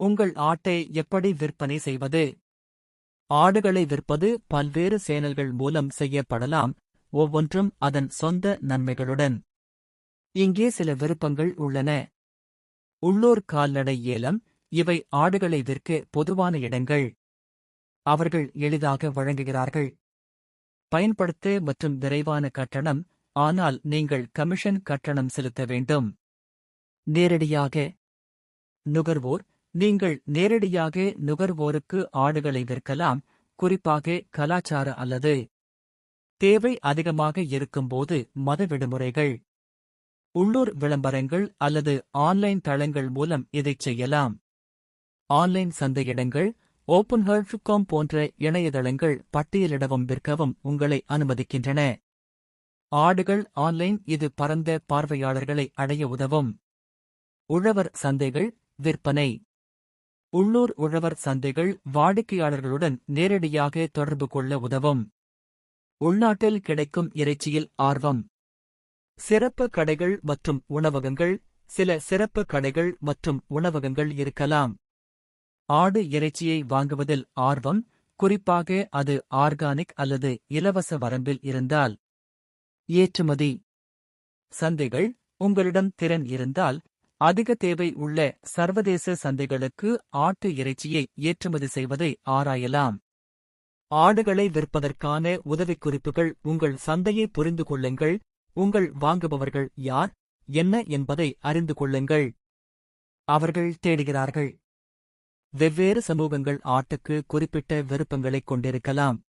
உங்கள் ஆட்டை எப்படி விற்பனை செய்வது? ஆடுகளை விற்பது பல்வேறு சேனல்கள் மூலம் செய்யப்படலாம். ஒவ்வொன்றும் அதன் சொந்த நன்மைகளுடன். இங்கே சில விருப்பங்கள் உள்ளன. உள்ளூர் கால்நடை ஏலம் இவை ஆடுகளை விற்க பொதுவான இடங்கள். அவர்கள் எளிதாக வழங்குகிறார்கள். பயன்படுத்த மற்றும் விரைவான கட்டணம் ஆனால் நீங்கள் கமிஷன் கட்டணம் செலுத்த வேண்டும். நேரடியாக நுகர்வோர் நீங்கள் நேரடியாக நுகர்வோருக்கு ஆடுகளை விற்கலாம் குறிப்பாக கலாச்சார அல்லது தேவை அதிகமாக இருக்கும்போது மத விடுமுறைகள். உள்ளூர் விளம்பரங்கள் அல்லது ஆன்லைன் தளங்கள் மூலம் இதைச் செய்யலாம். ஆன்லைன் சந்தையிடங்கள் ஓப்பன் காம் போன்ற இணையதளங்கள் பட்டியலிடவும் விற்கவும் உங்களை அனுமதிக்கின்றன. ஆடுகள் ஆன்லைன் இது பரந்த பார்வையாளர்களை அடைய உதவும். உழவர் சந்தைகள் விற்பனை. உள்ளூர் உழவர் சந்தைகள் வாடிக்கையாளர்களுடன் நேரடியாக தொடர்பு கொள்ள உதவும். உள்நாட்டில் கிடைக்கும் இறைச்சியில் ஆர்வம். சிறப்பு கடைகள் மற்றும் உணவகங்கள் சில சிறப்பு கடைகள் மற்றும் உணவகங்கள் இருக்கலாம். ஆடு இறைச்சியை வாங்குவதில் ஆர்வம் குறிப்பாக அது ஆர்கானிக் அல்லது இலவச வரம்பில் இருந்தால். ஏற்றுமதி. சந்தைகள் உங்களிடம் திறன் இருந்தால் அதிக தேவை உள்ள சர்வதேச சந்தைகளுக்கு ஆட்டு இறைச்சியை ஏற்றுமதி செய்வதை ஆராயலாம். ஆடுகளை விற்பதற்கான உதவிக்குறிப்புகள் உங்கள் சந்தையை புரிந்து கொள்ளுங்கள். உங்கள் வாங்குபவர்கள் யார்? என்ன என்பதை அறிந்து கொள்ளுங்கள். அவர்கள் தேடுகிறார்கள். வெவ்வேறு சமூகங்கள் ஆட்டுக்கு குறிப்பிட்ட விருப்பங்களைக் கொண்டிருக்கலாம்.